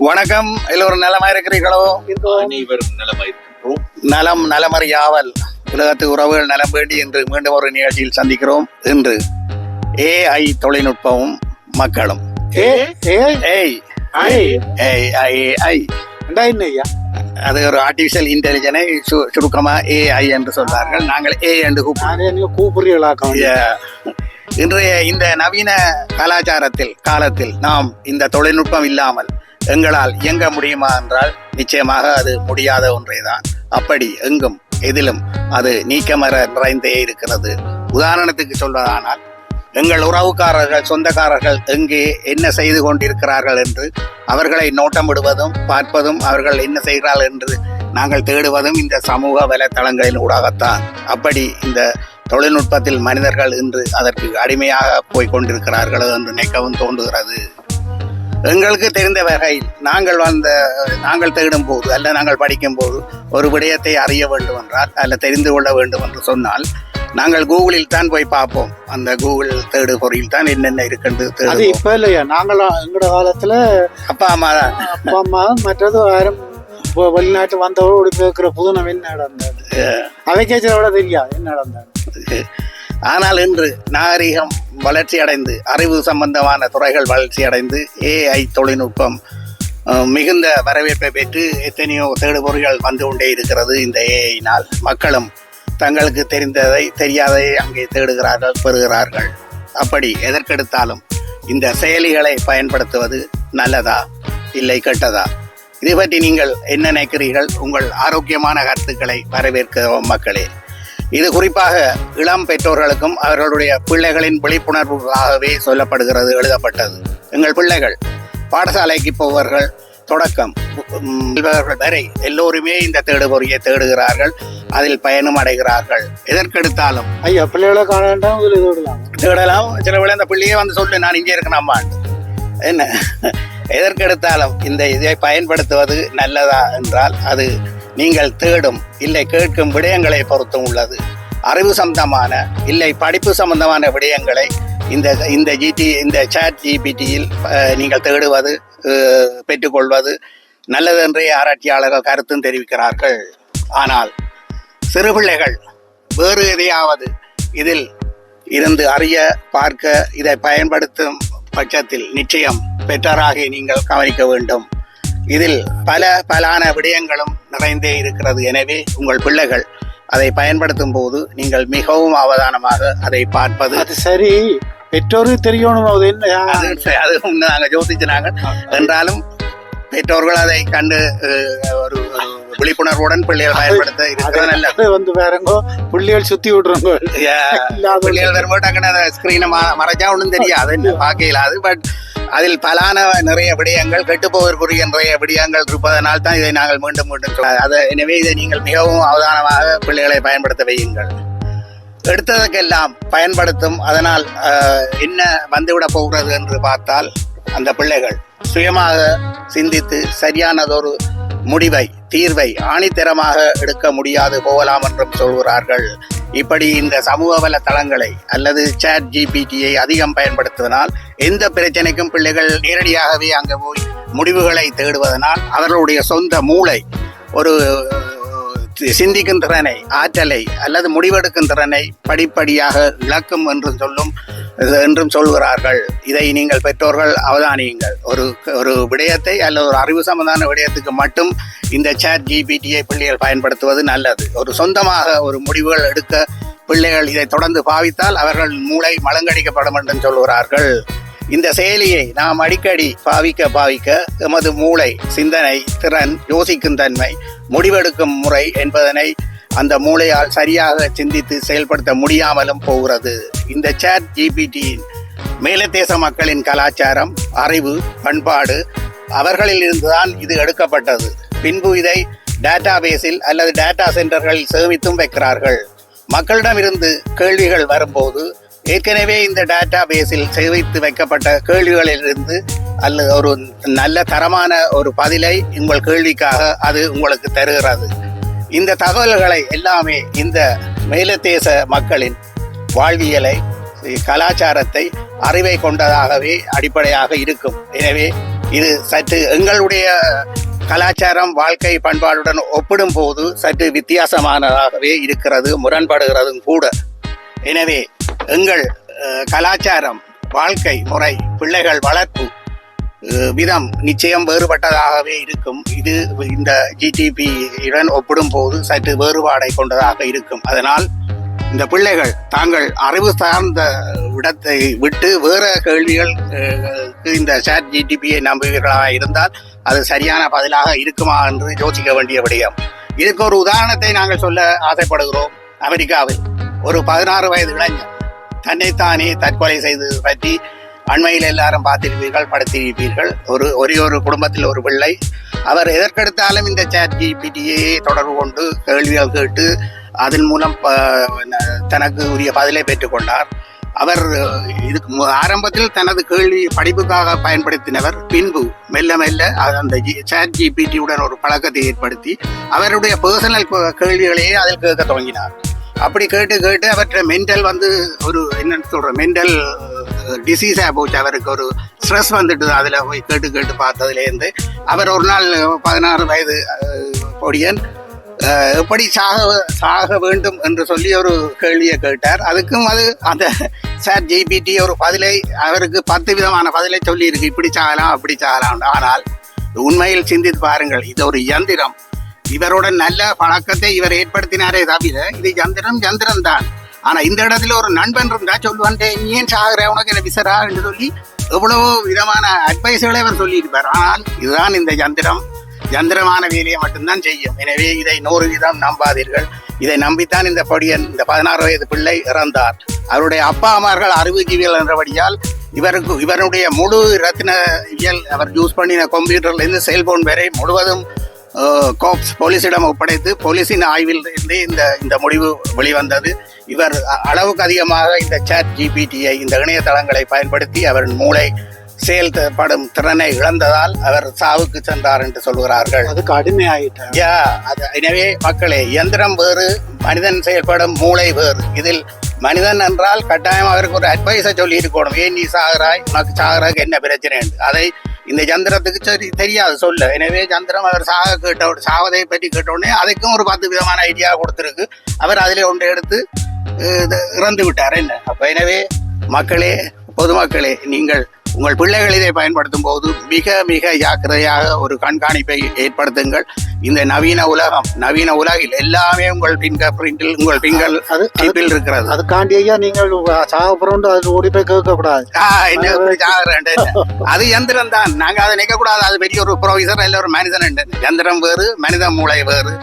வணக்கம். எல்லோரும் நலமா இருக்கிறீர்களோ அனைவரும் நலமாயிருக்கின்றோம். நலம் நலமறியாவல் உலகத்து உறவுகள் நலம் வேண்டி என்று மீண்டும் ஒரு நிகழ்ச்சியில் சந்திக்கிறோம். இன்று ஏஐ தொழில்நுட்பமும் மக்களும். அது ஒரு ஆர்டிபிஷியல் இன்டெலிஜென்னை சு- சுருக்கமா ஏஐ என்று சொல்வார்கள். நாங்கள் ஏ என்று Yeah. இன்றைய இந்த நவீன கலாச்சாரத்தில் காலத்தில் நாம் இந்த தொழில்நுட்பம் இல்லாமல் எங்களால் இயங்க முடியுமா என்றால் நிச்சயமாக அது முடியாத ஒன்றேதான். அப்படி எங்கும் எதிலும் அது நீக்கமர நிறைந்தே இருக்கிறது. உதாரணத்துக்கு சொல்வதானால் எங்கள் உறவுக்காரர்கள் சொந்தக்காரர்கள் எங்கே என்ன செய்து கொண்டிருக்கிறார்கள் என்று அவர்களை நோட்டமிடுவதும் பார்ப்பதும் அவர்கள் என்ன செய்கிறார்கள் என்று நாங்கள் தேடுவதும் இந்த சமூக வலைத்தளங்களின் ஊடாகத்தான். அப்படி இந்த தொழில்நுட்பத்தில் மனிதர்கள் இன்று அதற்கு அடிமையாக போய் கொண்டிருக்கிறார்களோ என்று நினைக்கவும் தோன்றுகிறது. எங்களுக்கு தெரிந்த வகையில் நாங்கள் வந்த நாங்கள் தேடும் போது அல்ல நாங்கள் படிக்கும் போது ஒரு விடயத்தை அறிய வேண்டும் என்றால் அல்ல தெரிந்து கொள்ள வேண்டும் என்று சொன்னால் நாங்கள் கூகுளில் தான் போய் பார்ப்போம். அந்த கூகுள் தேடு பொறியில் தான் என்னென்ன இருக்குன்னு அது இப்ப இல்லையா? நாங்களாம் எங்கட காலத்துல அப்பா அம்மா தான். அப்பா அம்மா மற்றது யாரும் வெளிநாட்டு வந்தவரோடு கேட்கிற புதுனம் என்ன நடந்தது? அவைக்கேச்சதை விட தெரியாது என்ன நடந்தது? ஆனால் இன்று நாகரிகம் வளர்ச்சி அடைந்து அறிவு சம்பந்தமான துறைகள் வளர்ச்சி அடைந்து ஏஐ தொழில்நுட்பம் மிகுந்த வரவேற்பை பெற்று எத்தனையோ தேடுபொறிகள் வந்து கொண்டே இருக்கிறது இந்த ஏஐனால் மக்களும் தங்களுக்கு தெரிந்ததை தெரியாததை அங்கே தேடுகிறார்கள் பெறுகிறார்கள். அப்படி எதற்கெடுத்தாலும் இந்த செயலிகளை பயன்படுத்துவது நல்லதா இல்லை கெட்டதா? இதை பற்றி நீங்கள் என்ன நினைக்கிறீர்கள்? உங்கள் ஆரோக்கியமான கருத்துக்களை வரவேற்கிறோம் மக்களே. இது குறிப்பாக இளம் பெற்றோர்களுக்கும் அவர்களுடைய பிள்ளைகளின் விழிப்புணர்வுக்காகவே சொல்லப்படுகிறது எழுதப்பட்டது. எங்கள் பிள்ளைகள் பாடசாலைக்கு போவர்கள் தொடக்கம் வரை எல்லோருமே இந்த தேடுபொறியை தேடுகிறார்கள் அதில் பயணம் அடைகிறார்கள். எதற்கெடுத்தாலும் ஐயா பிள்ளைகளை காண வேண்டாம் தேடலாம். சில வேளை அந்த பிள்ளையே வந்து சொல்லு நான் இங்கே இருக்கேன் அம்மான் என்ன? எதற்கெடுத்தாலும் இந்த இதை பயன்படுத்துவது நல்லதா என்றால் அது நீங்கள் தேடும் இல்லை கேட்கும் விடயங்களை பொறுத்தும் உள்ளது. அறிவு சம்பந்தமான இல்லை படிப்பு சம்பந்தமான விடயங்களை இந்த இந்த ஜிடி இந்த சாட் ஜிபிடியில் நீங்கள் தேடுவது பெற்றுக்கொள்வது நல்லதென்றே ஆராய்ச்சியாளர்கள் கருத்தும் தெரிவிக்கிறார்கள். ஆனால் சிறு பிள்ளைகள் வேறு எதையாவது இதில் இருந்து அறிய பார்க்க இதை பயன்படுத்தும் பட்சத்தில் நிச்சயம் பெற்றராகி நீங்கள் கவனிக்க வேண்டும். இதில் பல பலான விடயங்களும் நிறைந்தே இருக்கிறது. எனவே உங்கள் பிள்ளைகள் அதை பயன்படுத்தும் போது நீங்கள் மிகவும் அவதானமாக அதை பார்ப்பது அது சரி. பெற்றோருக்கு தெரியணும். அது என்ன? அது நாங்கள் யோசிச்சினாங்க என்றாலும் பெற்றோர்கள் அதை கண்டு ஒரு விழிப்புணர்வுடன் பிள்ளைகள் பயன்படுத்த இருக்கிறது நல்லது. அது வந்து வேறங்கோ பிள்ளைகள் சுத்தி விடுறோங்க பிள்ளைகள் வரும்போது அந்த ஸ்கிரீனை மறைச்சா ஒன்றும் தெரியாது. பார்க்க இயலாது பட் அதில் பலான நிறைய விடயங்கள் கெட்டுப்போவதற்குரிய நிறைய விடயங்கள் இருப்பதனால் தான் இதை நாங்கள் மீண்டும் மீண்டும் அதை எனவே இதை நீங்கள் மிகவும் அவதானமாக பிள்ளைகளை பயன்படுத்த வையுங்கள். எடுத்ததற்கெல்லாம் பயன்படுத்தும். அதனால் என்ன வந்துவிட போகிறது என்று பார்த்தால் அந்த பிள்ளைகள் சுயமாக சிந்தித்து சரியானதொரு முடிவை தீர்வை ஆணித்தரமாக எடுக்க முடியாது போகலாம் என்றும் சொல்கிறார்கள். இப்படி இந்த சமூக வல தளங்களை அல்லது சேட் ஜிபிடியை அதிகம் பயன்படுத்துவதனால் எந்த பிரச்சனைக்கும் பிள்ளைகள் நேரடியாகவே அங்கே போய் முடிவுகளை தேடுவதனால் அவர்களுடைய சொந்த மூளை ஒரு சிந்திக்கும் திறனை ஆற்றலை அல்லது முடிவெடுக்கும் திறனை படிப்படியாக இழக்கும் என்று சொல்லும் என்றும் சொல்கிறார்கள். இதை நீங்கள் பெற்றோர்கள் அவதானியுங்கள். ஒரு ஒரு விடயத்தை அல்லது ஒரு அறிவு சம்பந்தமான விடயத்துக்கு மட்டும் இந்த சேட் ஜிபிடியை பிள்ளைகள் பயன்படுத்துவது நல்லது. ஒரு சொந்தமாக ஒரு முடிவுகள் எடுக்க பிள்ளைகள் இதை தொடர்ந்து பாவித்தால் அவர்கள் மூளை மலங்கடிக்கப்படும் என்றும் சொல்கிறார்கள். இந்த செயலியை நாம் அடிக்கடி பாவிக்க பாவிக்க எமது மூளை சிந்தனை திறன் யோசிக்கும் தன்மை முடிவெடுக்கும் முறை என்பதனை அந்த மூளையால் சரியாக சிந்தித்து செயல்படுத்த முடியாமலும் போகிறது. இந்த சேட் ஜிபிடியின் மேலத்தேச மக்களின் கலாச்சாரம் அறிவு பண்பாடு அவர்களில் இருந்துதான் இது எடுக்கப்பட்டது. பின்பு இதை டேட்டா பேஸில் அல்லது டேட்டா சென்டர்களில் சேமித்தும் வைக்கிறார்கள். மக்களிடமிருந்து கேள்விகள் வரும்போது ஏற்கனவே இந்த டேட்டா பேஸில் சேமித்து வைக்கப்பட்ட கேள்விகளிலிருந்து அல்லது ஒரு நல்ல தரமான ஒரு பதிலை உங்கள் கேள்விக்காக அது உங்களுக்கு தருகிறது. இந்த தகவல்களை எல்லாமே இந்த மேலத்தேச மக்களின் வாழ்வியலை கலாச்சாரத்தை அறிவை கொண்டதாகவே அடிப்படையாக இருக்கும். எனவே இது சற்று எங்களுடைய கலாச்சாரம் வாழ்க்கை பண்பாடுடன் ஒப்பிடும் போது சற்று வித்தியாசமானதாகவே இருக்கிறது முரண்படுகிறதும் கூட. எனவே எங்கள் கலாச்சாரம் வாழ்க்கை முறை பிள்ளைகள் வளர்ப்பு விதம் நிச்சயம் வேறுபட்டதாகவே இருக்கும். இது இந்த ஜிடிபி இடன் ஒப்பிடும் போது சற்று வேறுபாடை கொண்டதாக இருக்கும். அதனால் இந்த பிள்ளைகள் தாங்கள் அறிவு சார்ந்த இடத்தை விட்டு வேற கேள்விகள் இந்த சாட் ஜிடிபியை நம்புகிறதாக இருந்தால் அது சரியான பதிலாக இருக்குமா என்று யோசிக்க வேண்டிய விடயம். இதுக்கு ஒரு உதாரணத்தை நாங்கள் சொல்ல ஆசைப்படுகிறோம். அமெரிக்காவில் ஒரு பதினாறு வயது இளைஞர் தன்னைத்தானே தற்கொலை செய்தது பற்றி அண்மையில் எல்லாரும் பார்த்திருப்பீர்கள் படுத்திருப்பீர்கள். ஒரு ஒரே ஒரு குடும்பத்தில் ஒரு பிள்ளை. அவர் எதற்கெடுத்தாலும் இந்த சேட் ஜிபிடியை தொடர்பு கொண்டு கேள்விகள் கேட்டு அதன் மூலம் ப- தனக்கு உரிய பதிலை பெற்றுக்கொண்டார் அவர் இதுக்கு ஆரம்பத்தில் தனது கேள்வி படிப்புக்காக பயன்படுத்தினவர். பின்பு மெல்ல மெல்ல அந்த சாட் ஜிபிடியுடன் ஒரு பழக்கத்தை ஏற்படுத்தி அவருடைய பர்சனல் கேள்விகளையே அதில் கேட்க தொடங்கினார். அப்படி கேட்டு கேட்டு அவற்றை மென்டல் வந்து ஒரு என்னன்னு சொல்ற மென்டல் டிசீஸாக போச்சு. அவருக்கு ஒரு ஸ்ட்ரெஸ் வந்துட்டு அதில் போய் கேட்டு கேட்டு பார்த்ததுலேருந்து அவர் ஒரு நாள் பதினாறு வயது அஹ், பொடியன் எப்படி சாக சாக வேண்டும் என்று சொல்லி ஒரு கேள்வியை கேட்டார். அதுக்கும் அது அந்த சார் ஜிபிடி ஒரு பதிலை அவருக்கு பத்து விதமான பதிலை சொல்லியிருக்கு. இப்படி சாகலாம் அப்படி சாகலாம் ஆனால் உண்மையில் சிந்தித்து பாருங்கள் இது ஒரு இயந்திரம். இவருடன் நல்ல பழக்கத்தை இவர் ஏற்படுத்தினாரே தவிர இது சந்திரன் சந்திரன் தான் ஆனா இந்த இடத்துல ஒரு நண்பன் இருந்தா சொல்லுவான் நீ ஏன் சாகுற? உனக்கு என்ன விசரா? என்று சொல்லி எவ்வளவோ விதமான அட்வைஸ்களை அவர் சொல்லியிருப்பார். ஆனால் இதுதான் இந்த யந்திரம். யந்திரமான வேலையை மட்டும்தான் செய்யும். எனவே இதை நூறு வீதம் நம்பாதீர்கள். இதை நம்பித்தான் இந்த படியன் இந்த பதினாறு வயது பிள்ளை இறந்தார். அவருடைய அப்பா அம்மார்கள் அறிவுஜீவிகள் என்றபடியால் இவருக்கு இவருடைய முழு ரத்தின இயல் அவர் யூஸ் பண்ணின கம்ப்யூட்டர்ல இருந்து செல்போன் வரை முழுவதும் கோப்ஸ் போலீசிடம் ஒப்படைத்து போலீசின் ஆய்வில் இருந்து இந்த இந்த முடிவு வெளிவந்தது. இவர் அளவுக்கு அதிகமாக இந்த சாட் ஜிபிடியை இந்த இணையதளங்களை பயன்படுத்தி அவர் மூளை செயல்படும் திறனை இழந்ததால் அவர் சாவுக்கு சென்றார் என்று சொல்கிறார்கள். அதுக்கு அடிமை ஆயிட்டார் யா அது எனவே மக்களே இயந்திரம் வேறு மனிதன் செயல்படும் மூளை வேறு. இதில் மனிதன் என்றால் கட்டாயம் அவருக்கு ஒரு அட்வைஸை சொல்லி இருக்கணும் ஏன் நீ சாகுறாய்? உனக்கு சாகுறாக்கு என்ன பிரச்சனை? என்று. அதை இந்த சந்திரத்துக்கு சரி தெரியாது சொல்ல. எனவே சந்திரம் அவர் சாக கேட்ட சாவதை பற்றி கேட்டோடனே அதுக்கும் ஒரு பத்து விதமான ஐடியா கொடுத்துருக்கு. அவர் அதிலே ஒன்றை எடுத்து இது இறந்து விட்டார் என்ன? அப்போ எனவே மக்களே பொதுமக்களே நீங்கள் உங்கள் பிள்ளைகள் இதை பயன்படுத்தும் போது மிக மிக ஜாக்கிரதையாக ஒரு கண்காணிப்பை ஏற்படுத்துங்கள். இந்த நவீன உலகம் நவீன உலகில் எல்லாமே உங்கள் பிங்கர் பிரிண்டில் உங்கள் பிங்கர் அது டிப்பில் இருக்கிறது. அதுக்காண்டி ஐயா நீங்கள் சாகப்புறோண்டு அது ஓடி போய் கேட்க கூடாது என்ன என்ன? அது யந்திரம் தான். நாங்க அதை நினைக்க கூடாது அது பெரிய ஒரு ப்ரொவிசர் இல்ல ஒரு மனிதன் என்று. யந்திரம் வேறு மனித மூளை வேறு.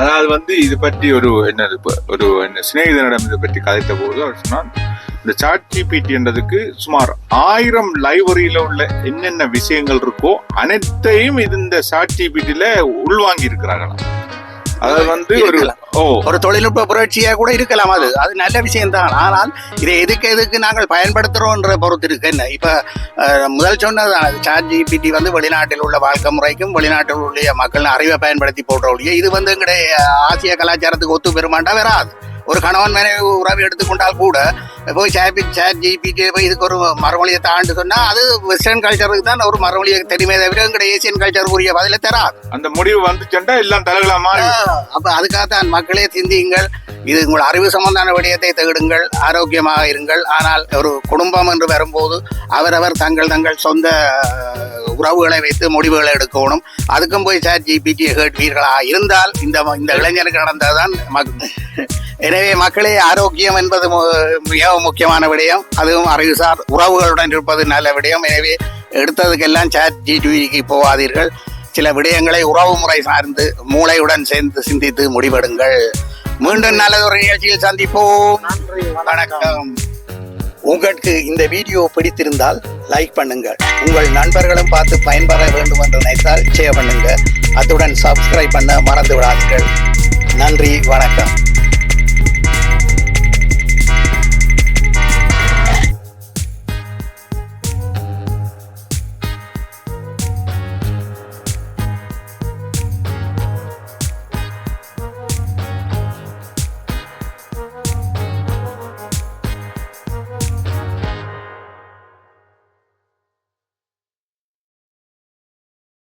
அதாவது வந்து இது பற்றி ஒரு என்னது இப்ப ஒரு என்ன சிநேகிதனிடம் இதை பற்றி கதைத்த போது அவர் சொன்னார் இந்த சாட் ஜிபிடின்றதுக்கு சுமார் ஆயிரம் லைப்ரரியில உள்ள என்னென்ன விஷயங்கள் இருக்கோ அனைத்தையும் இது இந்த சாட் ஜிபிடில உள்வாங்கி இருக்கிறாங்களாம் அதாவது வந்து ஒரு ஓ. ஒரு தொழில்நுட்ப புரட்சியா கூட இருக்கலாம் அது. அது நல்ல விஷயம்தான். ஆனால் இதை எதுக்கு எதுக்கு நாங்கள் பயன்படுத்துறோம்ன்ற பொறுத்து இருக்கு என்ன? இப்ப முதல் சொன்னது சாட் ஜிபிடி வந்து வெளிநாட்டில் உள்ள வாழ்க்கை முறைக்கும் வெளிநாட்டில் உள்ள மக்கள் அறிவை பயன்படுத்தி போடுற ஒழிய இது வந்து எங்களுடைய ஆசிய கலாச்சாரத்துக்கு ஒத்து பெருமாண்டா வராது. ஒரு கணவன் மனைவி உறவு எடுத்துக்கொண்டால் கூட போய் சாட் சாட் ஜிபிடி போய் இதுக்கு ஒரு மறுமொழியை தாண்டு சொன்னா அது வெஸ்டர்ன் கல்ச்சருக்கு தான் ஒரு மறுமொழியை தெரியுமே தவிர எங்களுடைய ஏசியன் கல்ச்சருக்குரிய பதில தராது. அந்த முடிவு வந்துச்சுட்டா எல்லாம் மாறி அப்ப அதுக்காகத்தான் மக்களே சிந்தியுங்கள். இது உங்கள் அறிவு சம்பந்தமான விடயத்தை தேடுங்கள் ஆரோக்கியமாக இருங்கள். ஆனால் ஒரு குடும்பம் என்று வரும்போது அவரவர் தங்கள் தங்கள் சொந்த உறவுகளை வைத்து முடிவுகளை எடுக்கணும். அதுக்கும் போய் சாட் ஜிபிடியை கேட்பீர்களா? இருந்தால் இந்த இந்த இளைஞருக்கு நடந்ததுதான் மக்- எனவே மக்களே ஆரோக்கியம் என்பது மிகவும் முக்கியமான விடயம். அதுவும் அறிவுசார் உறவுகளுடன் இருப்பது நல்ல விடயம். எனவே எடுத்ததுக்கெல்லாம் சாட் ஜிடிவிக்கு போகாதீர்கள். சில விடயங்களை உறவு முறை சார்ந்து மூளையுடன் சேர்ந்து சிந்தித்து முடிவெடுங்கள். மீண்டும் நல்லதொரு நிகழ்ச்சியில் சந்திப்போம். வணக்கம். உங்களுக்கு இந்த வீடியோ பிடித்திருந்தால் லைக் பண்ணுங்கள். உங்கள் நண்பர்களும் பார்த்து பயன்பெற வேண்டும் என்று நினைத்தால் ஷேர் பண்ணுங்க. அத்துடன் சப்ஸ்கிரைப் பண்ண மறந்து விடாதீர்கள். நன்றி வணக்கம்.